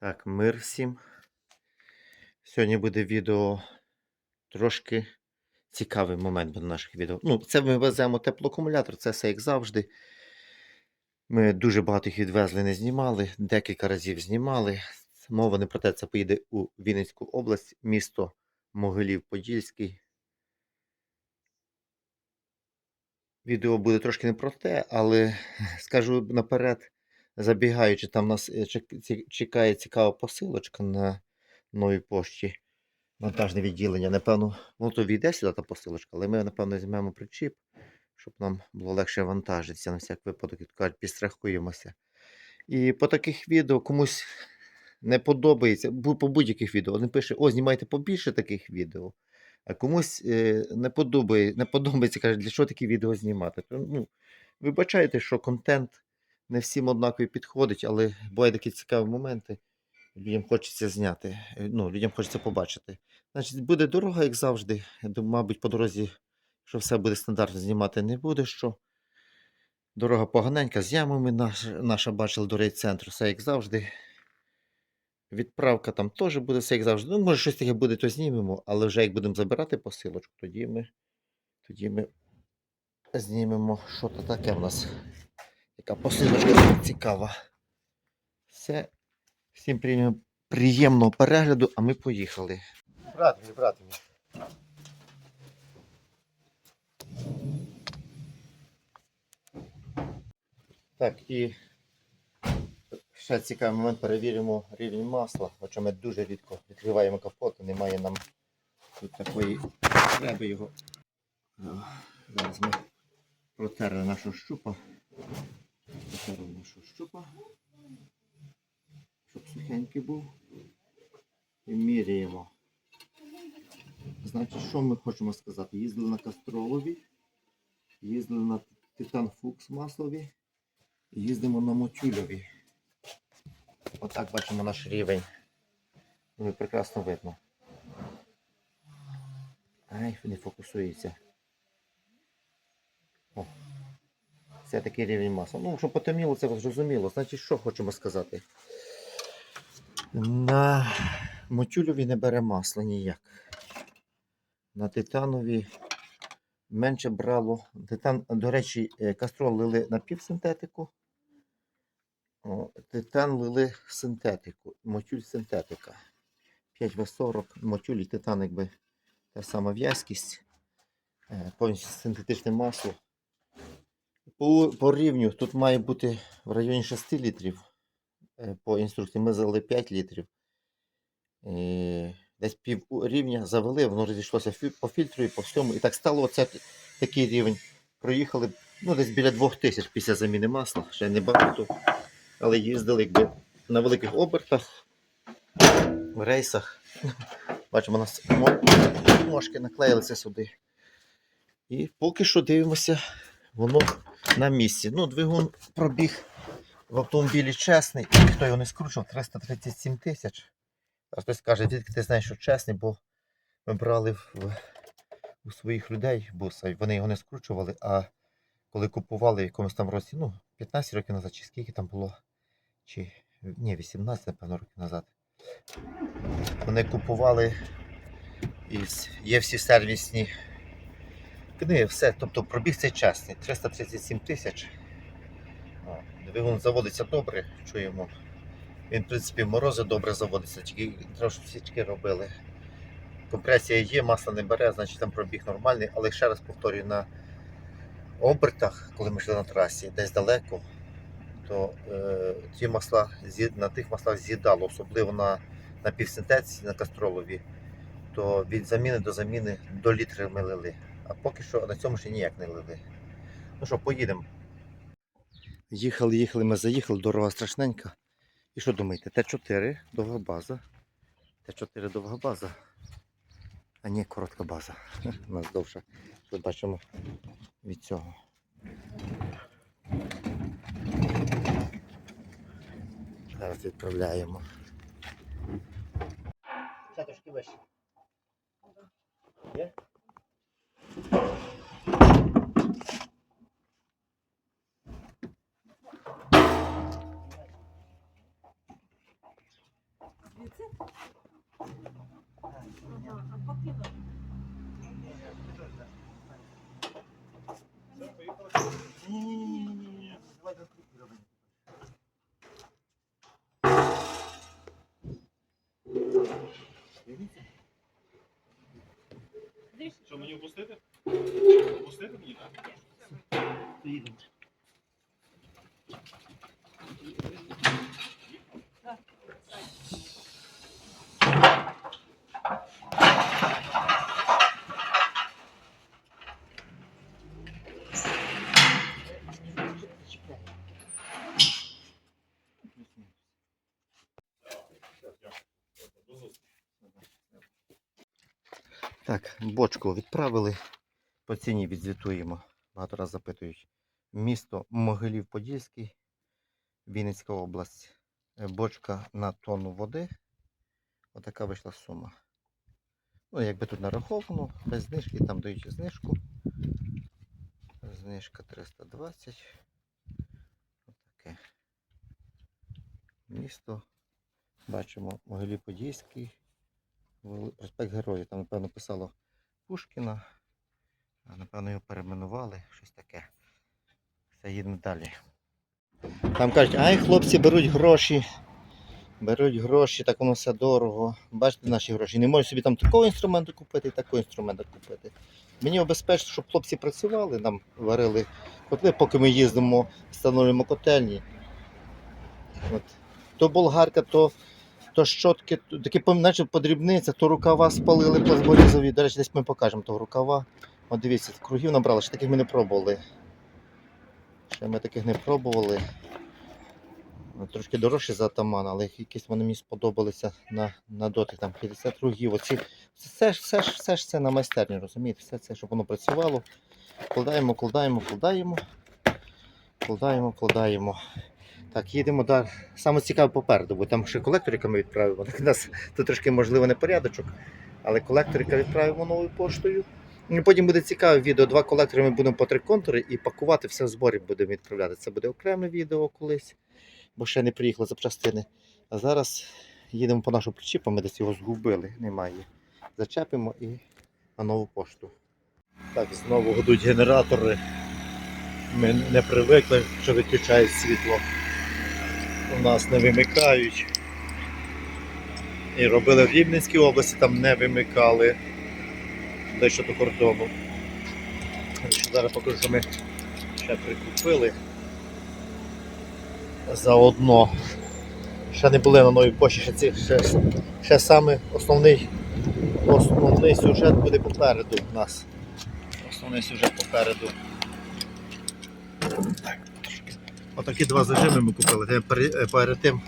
Так, мир всім. Сьогодні буде відео трошки цікавий момент буде наших відео. Ну, це ми веземо теплоакумулятор, це все як завжди. Ми дуже багато їх відвезли, не знімали, декілька разів знімали. Мова не про те, це поїде у Вінницьку область, місто Могилів-Подільський. Відео буде трошки не про те, але скажу наперед, забігаючи, там нас е, чекає цікава посилочка на новій пошті. Монтажне відділення. Напевно, ну то війде сюди та посилочка, але ми, напевно, візьмемо причіп, щоб нам було легше вантажитися на всяк випадок, як кажуть, підстрахуємося. І по таких відео комусь не подобається, по будь-яких відео. Один пише, о, знімайте побільше таких відео. А комусь е, не, подобає, не подобається, каже, для чого такі відео знімати. То, ну, вибачайте, що контент не всім однаково підходить, але бувають такі цікаві моменти. Людям хочеться зняти, е, ну, людям хочеться побачити. Значить, буде дорога, як завжди. Мабуть, по дорозі, що все буде стандартно знімати, не буде що. Дорога поганенька, з ямами наша, наша бачила до рейцентру, все як завжди. Відправка там теж буде все як завжди. Ну, може, щось таке буде, то знімемо, але вже як будемо забирати посилочку, тоді ми, тоді ми знімемо, що то таке в нас. Яка посилочка цікава. Все. Всім приємного перегляду, а ми поїхали. Брат мій, брат мій. Так, і ще цікавий момент перевіримо рівень масла, хоча ми дуже рідко відкриваємо капот, немає нам тут такої треба його. Зараз ми протерли нашу щупа. Протерли нашу щупа. Щоб сухенький був. І міряємо. Значить, що ми хочемо сказати? Їздили на кастролові, їздили на Титан Фукс маслові, їздимо на мотюльові. Отак бачимо наш рівень. Прекрасно видно. Ай, не фокусується. О. Це такий рівень масла. Ну, щоб потемніло, це зрозуміло. Значить, що хочемо сказати? На мотюльові не бере масла ніяк. На титанові менше брало. Титан, до речі, е, кастрол лили на півсинтетику. О, Титан лили синтетику. Мотюль синтетика. 5В40, мотюль і титан, якби та сама в'язкість. Е, Повністю синтетичне масло. По, по рівню тут має бути в районі 6 літрів. Е, По інструкції ми залили 5 літрів. Е, Десь пів рівня завели, воно розійшлося по фільтру і по всьому. І так стало оце такий рівень. Проїхали ну, десь біля 2000 після заміни масла, ще не багато. Але їздили якби на великих обертах, в рейсах. Бачимо, у нас мо- ножки наклеїлися сюди. І поки що дивимося, воно на місці. Ну, двигун пробіг в автомобілі чесний, і ніхто його не скручував, 337 тисяч. А хтось каже, звідки ти знаєш, що чесний, бо ми брали в, у своїх людей буса, вони його не скручували, а коли купували в якомусь там році, ну, 15 років назад, чи скільки там було, чи ні, 18, напевно, років назад. Вони купували із є всі сервісні книги, все. Тобто пробіг цей чесний, 337 тисяч. Двигун заводиться добре, чуємо. Він, в принципі, морози добре заводиться, тільки трошки свічки робили. Компресія є, масло не бере, значить там пробіг нормальний, але ще раз повторюю, на обертах, коли ми йшли на трасі, десь далеко, то е, ті масла, на тих маслах з'їдало, особливо на, на півсинтетиці, на кастролові, то від заміни до заміни до літри ми лили. А поки що на цьому ще ніяк не лили. Ну що, поїдемо. Їхали, їхали, ми заїхали, дорога страшненька. І що думаєте? Т4 довга база. Т4 довга база. А ні, коротка база. У нас довша. Тут бачимо від цього. Зараз відправляємо. Це трошки вище. Є? звідси? Ага, а покинули. Ні-ні-ні. Давай розкрутки робимо. Дивіться. Що, мені опустити? Бочку відправили. По ціні відзвітуємо. Багато раз запитують. Місто Могилів-Подільський, Вінницька область. Е, Бочка на тонну води. Отака вийшла сума. Ну, якби тут нараховано, без знижки, там дають знижку. Знижка 320. Отаке. Місто. Бачимо Могилів-Подільський. Проспект Героїв. Там, напевно, писало Пушкіна. Напевно, його перейменували, щось таке. Все, їдемо далі. Там кажуть, ай, хлопці беруть гроші. Беруть гроші, так воно все дорого. Бачите наші гроші. Не можуть собі там такого інструменту купити і такого інструменту купити. Мені обезпечити, щоб хлопці працювали, нам варили котли, поки ми їздимо, встановлюємо котельні. От. То болгарка, то, то щотки, такі наче подрібниця, то рукава спалили плазморізові. До речі, десь ми покажемо того рукава. От дивіться, кругів набрали, ще таких ми не пробували. Ще ми таких не пробували. Ну, Трошки дорожчі за атаман, але якісь вони мені сподобалися на, на дотик, там 50 кругів. Оці, все, ж- все, все ж це на майстерні, розумієте? Все це, щоб воно працювало. Вкладаємо, вкладаємо, вкладаємо. Вкладаємо, вкладаємо. Так, їдемо далі. Саме цікаве попереду, бо там ще колекторика ми відправимо. Так, у нас тут трошки можливо не порядочок, але колекторика відправимо новою поштою. І потім буде цікаве відео. Два колектори ми будемо по три контури і пакувати все в зборі будемо відправляти. Це буде окреме відео колись, бо ще не приїхали запчастини. А зараз їдемо по нашу причіпу, ми десь його згубили, немає. Зачепимо і на нову пошту. Так, знову гудуть генератори. Ми не привикли, що виключають світло. У нас не вимикають. І робили в Рівненській області, там не вимикали дещо до кордону. Зараз покажу, що ми ще прикупили. Заодно. Ще не були на новій пошті, ще, ці, ще, ще саме основний, основний сюжет буде попереду у нас. Основний сюжет попереду. Так. Отакі два зажими ми купили. Перед, е, тим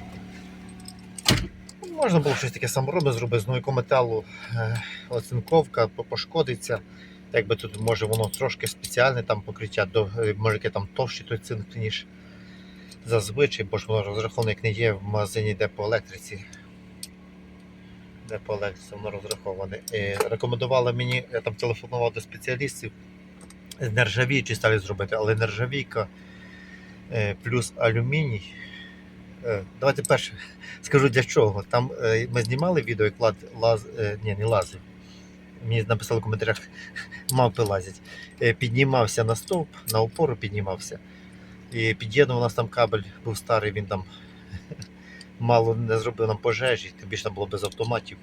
можна було щось таке саморобне зробити з нового металу. Е, оцинковка пошкодиться. Якби тут може воно трошки спеціальне там покриття, е, може яке там товщий той цинк, ніж зазвичай, бо ж воно розраховане, як не є в магазині, де по електриці. Де по електриці воно розраховане. Е, рекомендувала мені, я там телефонував до спеціалістів, з нержавійки стали зробити, але нержавійка е, плюс алюміній. Е, Давайте перше скажу для чого. Там е, ми знімали відео, як лад, лаз, е, ні, не лазив. Мені написали в коментарях, мавпи лазять. Е, Піднімався на стовп, на опору піднімався. І під'єднував у нас там кабель, був старий, він там мало не зробив нам пожежі, тим більше там було без автоматів.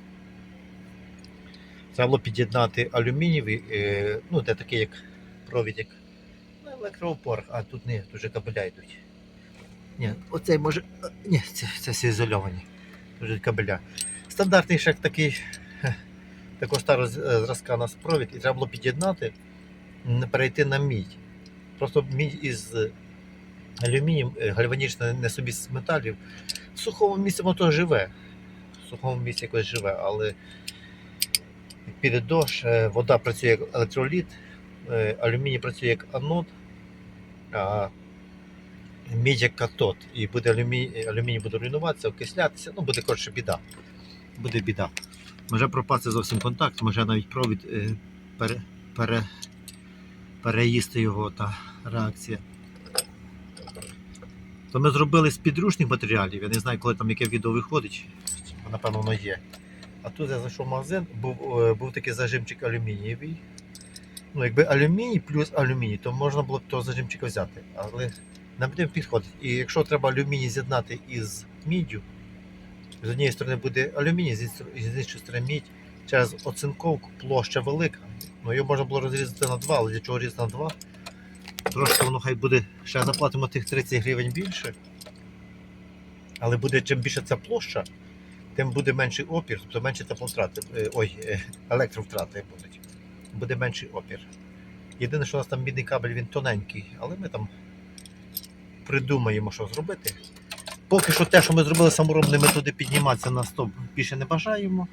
Треба було під'єднати алюмінієвий, е, ну, де такий як провід, як електроопор, а тут не, тут вже кабеля йдуть. Ні, оцей може. Ні, це, це всі ізольовані. Тут же кабеля. Стандартний шаг такий, хе, такого старого е, зразка у нас провід, і треба було під'єднати, м, перейти на мідь. Просто мідь із алюмінієм, е, не собі з металів. В сухому місці воно живе. В сухому місці якось живе, але піде дощ, е, вода працює як електроліт, е, алюміній працює як анод, а мідь катод. І буде алюміній, алюміній буде руйнуватися, окислятися, ну буде коротше біда. Буде біда. Може пропасти зовсім контакт, може навіть провід е, пере, пере, переїсти його та реакція. То ми зробили з підручних матеріалів. Я не знаю, коли там яке відео виходить. Напевно, воно є. А тут я зайшов в магазин, був, е, був такий зажимчик алюмінієвий. Ну, якби алюміній плюс алюміній, то можна було б того зажимчика взяти. Але нам не підходить. І якщо треба алюміній з'єднати із міддю, з однієї сторони буде алюміній, з іншої- сторони мідь, через оцинковку площа велика. Ну, її можна було розрізати на два, але для чого різати на два? Трошки воно хай буде, ще заплатимо тих 30 гривень більше. Але буде чим більше ця площа, тим буде менший опір, тобто менше теплотрати, е, ой, е, електровтрати будуть. Буде менший опір. Єдине, що у нас там мідний кабель, він тоненький, але ми там придумаємо, що зробити. Поки що те, що ми зробили саморобними методи підніматися на стоп, більше не бажаємо.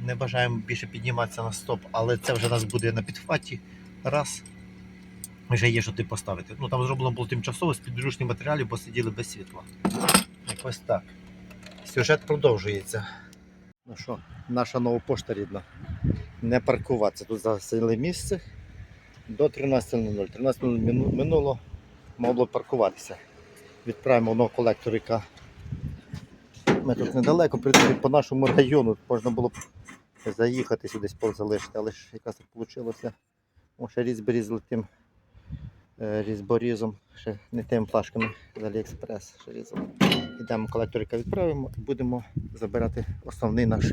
Не бажаємо більше підніматися на стоп, але це вже нас буде на підхваті. Раз. Вже є, що ти поставити. Ну там зроблено було тимчасово з підручних матеріалів, бо сиділи без світла. Якось так. Сюжет продовжується. Ну що, наша нова пошта рідна. Не паркуватися. Тут засили місце до 13.00. 13.00 минуло, мало було паркуватися. Відправимо одного колекторика. Ми тут недалеко, принципі, по нашому району можна було б заїхати сюди залишити, але ж якраз так вийшло. О, ще тим е, різборізом, ще не тим флажками з Аліекспрес. Ще різали. Йдемо колекторика відправимо і будемо забирати основний наш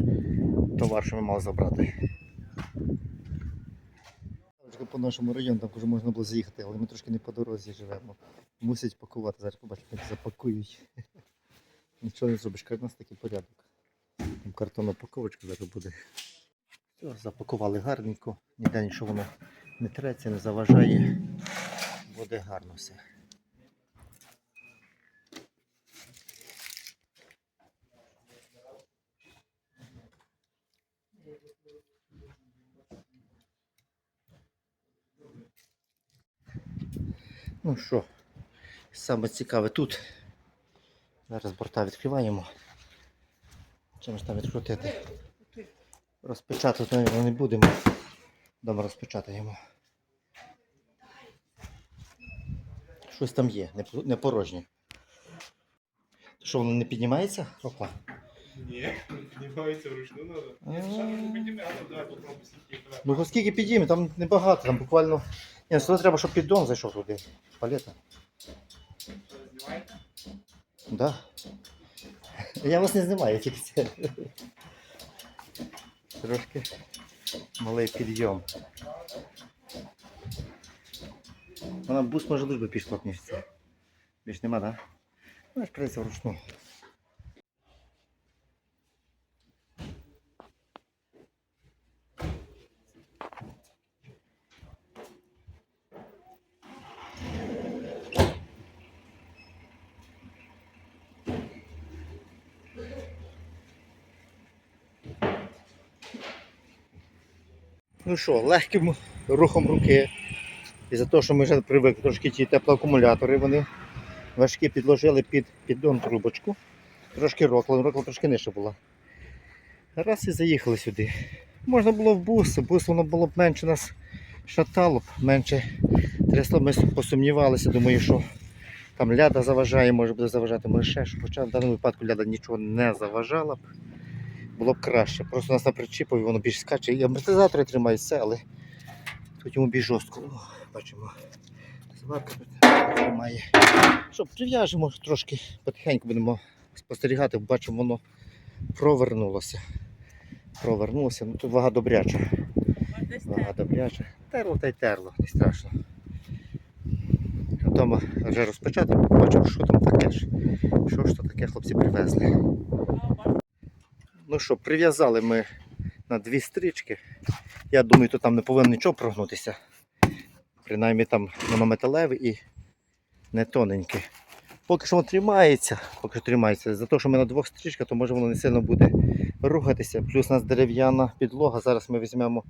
товар, що ми мали забрати. По нашому району там вже можна було заїхати, але ми трошки не по дорозі живемо. Мусять пакувати. Зараз побачимо, як запакують. Нічого не зробиш, у нас такий порядок. Там картонна упаковочка зараз буде. Все, запакували гарненько, ніде нічого воно не треться, не заважає. Буде гарно все. Ну що, саме цікаве тут. Зараз борта відкриваємо. Чим ж там відкрутити? Розпечатати навіть не будемо. Дома розпечатаємо. Щось там є, не, порожнє. Що воно не піднімається? Опа. Ні, піднімається вручну надо. Ні, але давай попробуй скільки. Ну оскільки підійме, там небагато, там буквально. Ні, сюди треба, щоб піддон зайшов туди. Палета. Знімаєте? Да. Я вас не знімаю, я тільки це. Трошки малий підйом. Вона бус може би пішло б. Більш нема, так? Да? Ну, аж вручну. Ну що, легким рухом руки. І за те, що ми вже привикли трошки ті теплоакумулятори, вони важкі підложили під піддон трубочку. Трошки рокла, рокла трошки нижче була. Раз і заїхали сюди. Можна було в бус, бус воно було б менше нас шатало б, менше трясло. Ми посумнівалися, думаю, що там ляда заважає, може буде заважати, може ще. Хоча в даному випадку ляда нічого не заважала б. Було б краще. Просто нас на причіпові воно більш скаче. І амортизатори тримають все, але тут йому більш жорстко. О, бачимо. Сварка тримає. Що, прив'яжемо трошки, потихеньку будемо спостерігати, бачимо, воно провернулося. Провернулося. Ну тут вага добряча. Вага добряча. Терло та й терло, не страшно. Вдома вже розпочати, побачимо, що там таке ж. Що ж то таке хлопці привезли. Ну що, прив'язали ми на дві стрічки. Я думаю, то там не повинно нічого прогнутися. Принаймні там воно металеве і не тоненьке. Поки що воно тримається, поки що тримається. За те, що ми на двох стрічках, то може воно не сильно буде рухатися. Плюс у нас дерев'яна підлога. Зараз ми візьмемо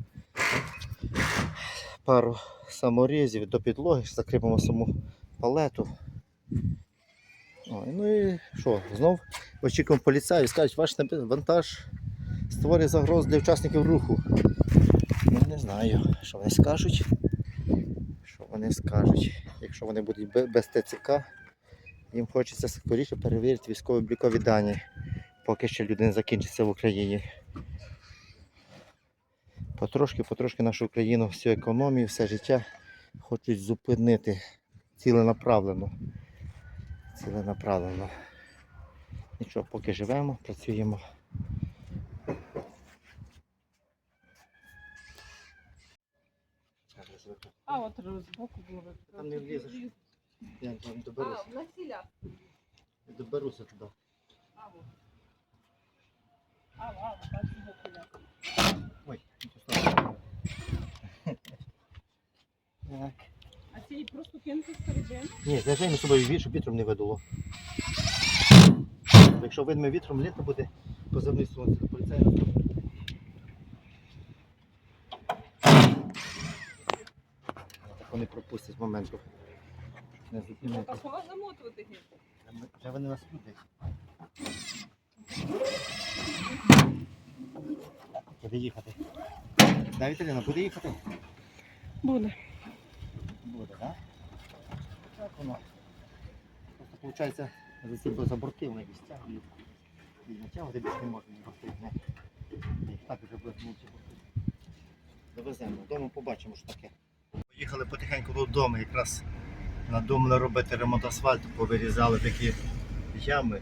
пару саморізів до підлоги, закріпимо саму палету. Ой, ну і що, знов очікуємо поліцаїв, скажуть, ваш вантаж створює загрозу для учасників руху. Ну, не знаю, що вони скажуть. Що вони скажуть. Якщо вони будуть без ТЦК, їм хочеться скоріше перевірити військово-облікові дані, поки ще люди не закінчаться в Україні. Потрошки, потрошки нашу Україну, всю економію, все життя хочуть зупинити ціленаправлено ціленаправлено. Нічого, поки живемо, працюємо. А от розбоку було. Там не влізеш. Я не доберуся. А, насіля. Доберуся туди. А, вот. А, а, Ой, нічого. Так. Ці просто кинути всередину? Ні, заряджай на собою віт, щоб вітром не видуло. Якщо видно вітром, літо буде позивний сонце. Поліцай нас. Так вони пропустять з моменту. Не зупинити. так вона замотувати гірко. Вже вони нас люблять. Буде їхати. Да, Віталіна, буде їхати? Буде. Буде, так? Так воно. Просто виходить, за за борти вони десь тягують. І натягувати більше не можна борти. Не. І так вже мовчі борти. Довеземо. Вдома побачимо, що таке. Поїхали потихеньку додому, якраз надумали робити ремонт асфальту, повирізали такі ями.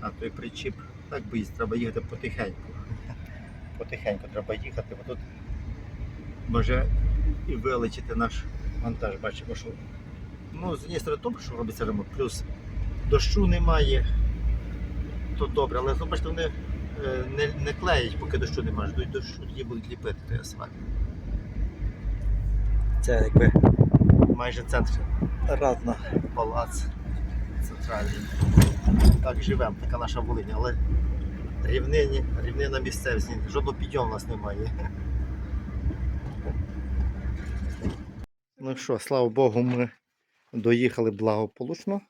А той причіп. Так боїться, треба їхати потихеньку. Потихеньку треба їхати, бо тут може і вилечити наш вантаж. Бачимо, що ну, з однієї добре, що робиться ремонт, плюс дощу немає, то добре, але бачите, вони е, не, не клеять, поки дощу немає, ждуть дощу, тоді будуть ліпити той асфальт. Це якби майже центр Радна, палац центральний. Так живемо, така наша Волиня, але рівнині, рівнина місцевість, жодного підйому у нас немає. Ну що, слава Богу, ми доїхали благополучно.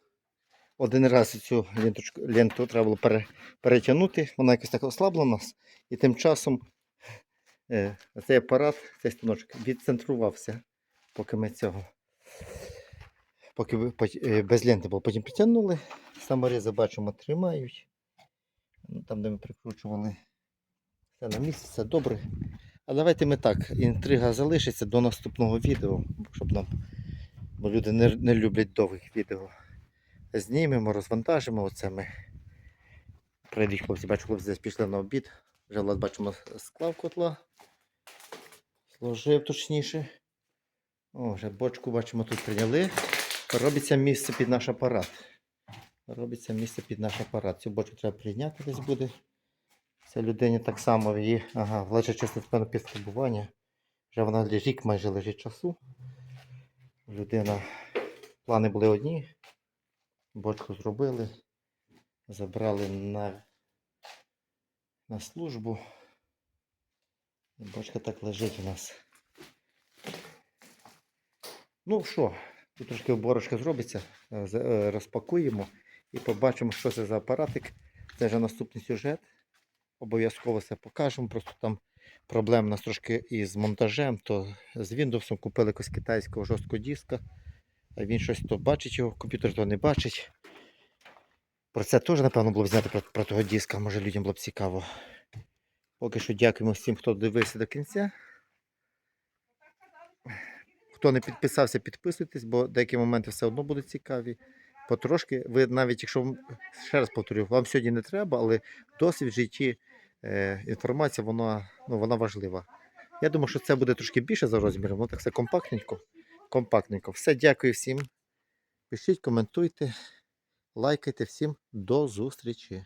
Один раз цю ленточку, ленту треба було пере, перетягнути, вона якось так ослабла нас. І тим часом е, цей апарат, цей станочок відцентрувався, поки ми цього. Поки е, без ленти було. Потім притягнули, саморізи бачимо, тримають. Ну, Там, де ми прикручували, все на місці, все добре. А давайте ми так, інтрига залишиться до наступного відео, щоб нам, бо люди не, не люблять довгих відео. Знімемо, розвантажимо оце ми. Прийдуть хлопці, бачу, хлопці десь пішли на обід. Вже бачимо склав котла. Сложив точніше. О, вже бочку бачимо тут прийняли. Робиться місце під наш апарат. Робиться місце під наш апарат. Цю бочку треба прийняти десь буде. Це людині так само її, ага, лежить чисто певно під. Вже вона рік майже лежить часу. Людина, плани були одні. Бочку зробили, забрали на, на службу. Бочка так лежить у нас. Ну що, тут трошки оборочка зробиться, е, е, розпакуємо і побачимо, що це за апаратик. Це вже наступний сюжет. Обов'язково все покажемо. Просто там проблем у нас трошки із монтажем, то з Windows купили якось китайського жорсткого диска. А він щось то бачить його, комп'ютер то не бачить. Про це теж, напевно, було б зняти про, про того диска, може людям було б цікаво. Поки що дякуємо всім, хто дивився до кінця. Хто не підписався, підписуйтесь, бо деякі моменти все одно будуть цікаві. Потрошки, ви навіть якщо ще раз повторю, вам сьогодні не треба, але досвід в житті, інформація, вона, ну, вона важлива. Я думаю, що це буде трошки більше за розміром, але так все компактненько. Компактненько. Все, дякую всім. Пишіть, коментуйте, лайкайте всім. До зустрічі.